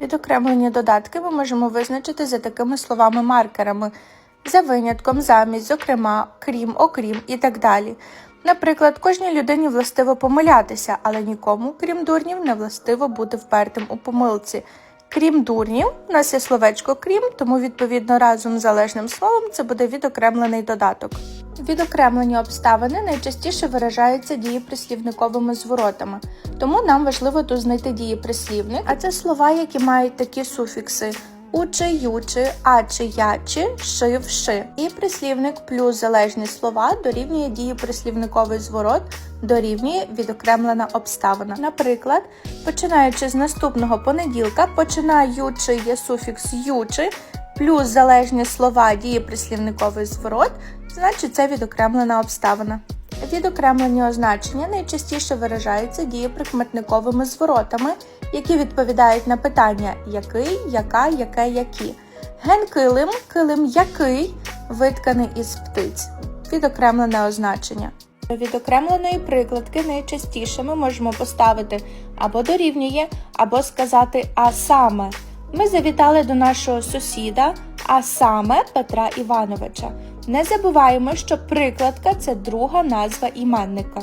Відокремлені додатки ми можемо визначити за такими словами-маркерами за винятком, замість, зокрема, крім, окрім і так далі. Наприклад, кожній людині властиво помилятися, але нікому, крім дурнів, не властиво бути впертим у помилці. Крім дурнів, у нас є словечко крім, тому відповідно разом з залежним словом це буде відокремлений додаток. Відокремлені обставини найчастіше виражаються дієприслівниковими зворотами, тому нам важливо тут знайти дієприслівник, а це слова, які мають такі суфікси учи, ючи, ачи, ячи, ши, вши. І прислівник плюс залежні слова дорівнює дієприслівниковий зворот, дорівнює відокремлена обставина. Наприклад, починаючи з наступного понеділка, починаючи є суфікс ючи, плюс залежні слова дієприслівниковий зворот, значить це відокремлена обставина. Відокремлені означення найчастіше виражаються дієприкметниковими зворотами, які відповідають на питання який, яка, яке, які. Ген килим, килим який, витканий із птиць. Відокремлене означення. До відокремленої прикладки найчастіше ми можемо поставити або дорівнює, або сказати а саме. Ми завітали до нашого сусіда, а саме Петра Івановича. Не забуваємо, що прикладка це друга назва іменника.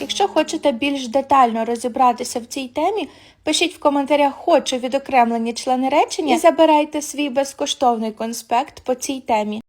Якщо хочете більш детально розібратися в цій темі, пишіть в коментарях хочу відокремлені члени речення і забирайте свій безкоштовний конспект по цій темі.